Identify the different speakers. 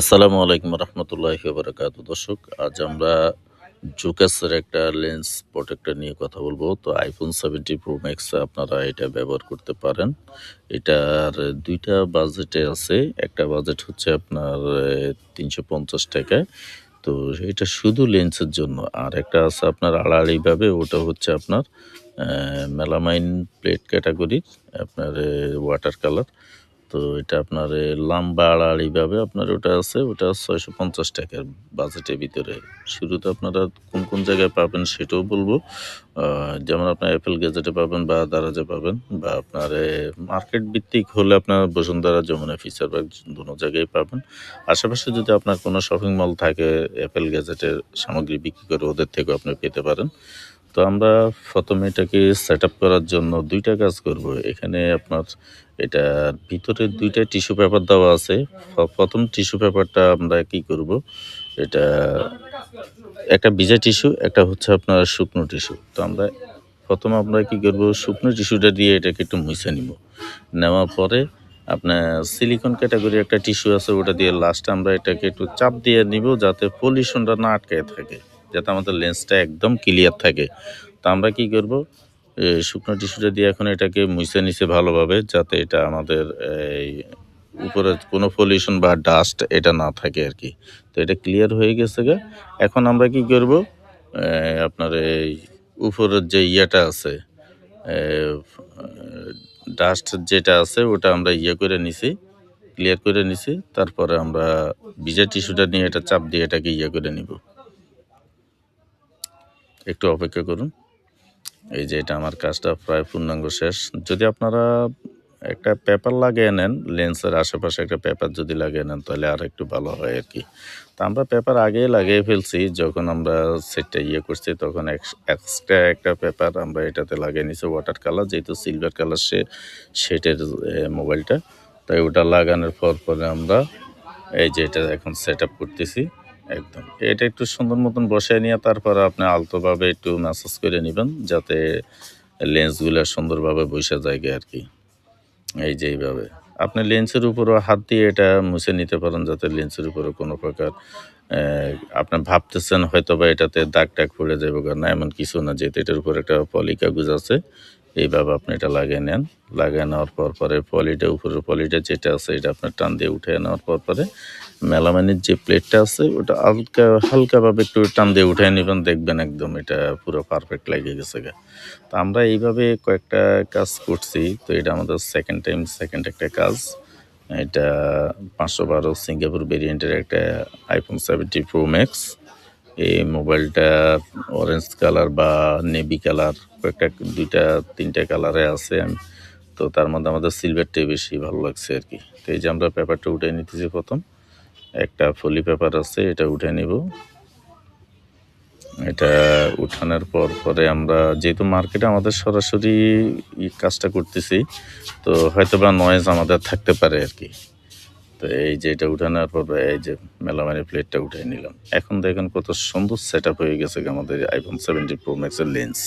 Speaker 1: আসসালামু আলাইকুম রহমতুল্লাহি বারাকাতু দর্শক, আজ আমরা জোকাসের একটা লেন্স প্রোটেক্টর নিয়ে কথা বলব। তো আইফোন সেভেন্টি প্রো ম্যাক্স আপনারা এটা ব্যবহার করতে পারেন। এটার দুইটা বাজেটে আছে। একটা বাজেট হচ্ছে আপনার তিনশো পঞ্চাশ টাকায়। তো এটা শুধু লেন্সের জন্য। আর একটা আছে আপনার আড়াআড়িভাবে ওটা হচ্ছে আপনার মেলামাইন প্লেট ক্যাটাগরির আপনার ওয়াটার কালার তো এটা আপনার লম্বা আড়াআড়িভাবে আপনার ওটা আছে, ওটা ছয়শো পঞ্চাশ টাকার বাজেটের ভিতরে। শুরুতে আপনারা কোন কোন জায়গায় পাবেন সেটাও বলব। যেমন আপনার অ্যাপেল গেজেটে পাবেন বা দারাজে পাবেন বা আপনার মার্কেট ভিত্তিক হলে আপনার বসুন্ধরা, যমুনা ফিচার বাগ দুটো জায়গায় পাবেন। আশেপাশে যদি আপনার কোনো শপিং মল থাকে অ্যাপেল গ্যাজেটের সামগ্রী বিক্রি করে ওদের থেকেও আপনি পেতে পারেন। তো আমরা প্রথমে এটাকে সেট করার জন্য দুইটা কাজ করব। এখানে আপনার এটার ভিতরে দুইটা টিস্যু পেপার দেওয়া আছে। প্রথম টিস্যু পেপারটা আমরা কি করব? এটা একটা ভিজা টিস্যু একটা হচ্ছে আপনার শুকনো টিস্যু তো আমরা প্রথম আমরা কি করব? শুকনো টিস্যুটা দিয়ে এটাকে একটু মুছে নিব। নেওয়ার পরে আপনার সিলিকন ক্যাটাগরি একটা টিস্যু আছে, ওটা দিয়ে লাস্টে আমরা এটাকে একটু চাপ দিয়ে নিব যাতে পলিউশনটা না আটকায় থাকে। যাতে আমাদের লেন্সটা একদম ক্লিয়ার থাকে। তো আমরা কি করব? শুকনো টিস্যুটা দিয়ে এখন এটাকে মুছে নিছে ভালোভাবে যাতে এটা আমাদের, এই, উপরে কোনো পলিউশন বা ডাস্ট এটা না থাকে আর কি। তো এটা ক্লিয়ার হয়ে গেছে গা। এখন আমরা কি করব? আপনার এই উপরের যে ইয়েটা আছে ডাস্ট যেটা আছে ওটা আমরা ইয়ে করে নিছি ক্লিয়ার করে নিছি। তারপরে আমরা ভিজা টিস্যুটা নিয়ে এটা চাপ দিয়ে এটাকে ইয়ে করে নিব। একটু অপেক্ষা করুন। এই যে এটা আমার কাজটা প্রায় পূর্ণাঙ্গ শেষ। যদি আপনারা একটা পেপার লাগিয়ে নেন, লেন্সের আশেপাশে একটা পেপার যদি লাগিয়ে নেন, তাহলে আর একটু ভালো হয় আর কি। তো আমরা পেপার আগেই লাগিয়ে ফেলছি, যখন আমরা সেটটা ইয়ে করছি, তখন এক্সট্রা একটা পেপার আমরা এটাতে লাগিয়ে নিছি ওয়াটার কালার যেহেতু সিলভার কালার সে শেটের মোবাইলটা। তাই ওটা লাগানোর পর পরে আমরা এই যে এটা এখন সেট আপ করতেছি। একদম। এটা একটু সুন্দর মতন বসিয়ে নিয়ে তারপর আপনি আলতোভাবে একটু ম্যাসাজ করে নেবেন, যাতে লেন্সগুলো সুন্দরভাবে বসে যায় আর কি। এই যে এইভাবে। আপনি লেন্সের উপরও হাত দিয়ে এটা মুছে নিতে পারেন, যাতে লেন্সের উপরে কোনো প্রকার আপনি ভাবতেছেন হয়তো বা এটাতে দাগ টাগ পড়ে যাবে না, এমন কিছু না, যেহেতু এটার উপর একটা পলি কাগজ আছে এইভাবে আপনি এটা লাগিয়ে নেন। লাগিয়ে নেওয়ার পর পরে পলিটা, উপরের পলিটা যেটা আছে এটা আপনার টান দিয়ে উঠে নেওয়ার পর পরে মেলামানির যে প্লেটটা আছে, ওটা হালকা, হালকাভাবে একটু টান দিয়ে উঠে নেবেন। দেখবেন একদম এটা পুরো পারফেক্ট লেগে গেছে গা। তো আমরা এইভাবে কয়েকটা কাজ করছি। তো এটা আমাদের সেকেন্ড টাইম সেকেন্ড একটা কাজ। এটা পাঁচশো বারো সিঙ্গাপুর ভেরিয়েন্টের একটা আইফোন সেভেন্টি প্রো ম্যাক্স এই মোবাইলটা অরেঞ্জ কালার বা নেভি কালার কয়েকটা, দুইটা, তিনটা কালারে আছে। আমি, তো তার মধ্যে আমাদের সিলভারটাই বেশি ভালো লাগছে আর কি। তো এই যে আমরা পেপারটা উঠে নিতেছি প্রথম। একটা ফলি পেপার আছে, এটা উঠে নিব। এটা উঠানোর পর পরে আমরা, যেহেতু মার্কেটে আমাদের সরাসরি কাজটা করতেছি, তো হয়তো বা নয়েজ আমাদের থাকতে পারে আর কি। তো এই যে এটা উঠানোর পর এই যে মেলামানি প্লেটটা উঠাই নিলাম। এখন দেখেন কত সুন্দর সেট হয়ে গেছে আমাদের আইফোন সেভেন্টি প্রো ম্যাক্সের লেন্স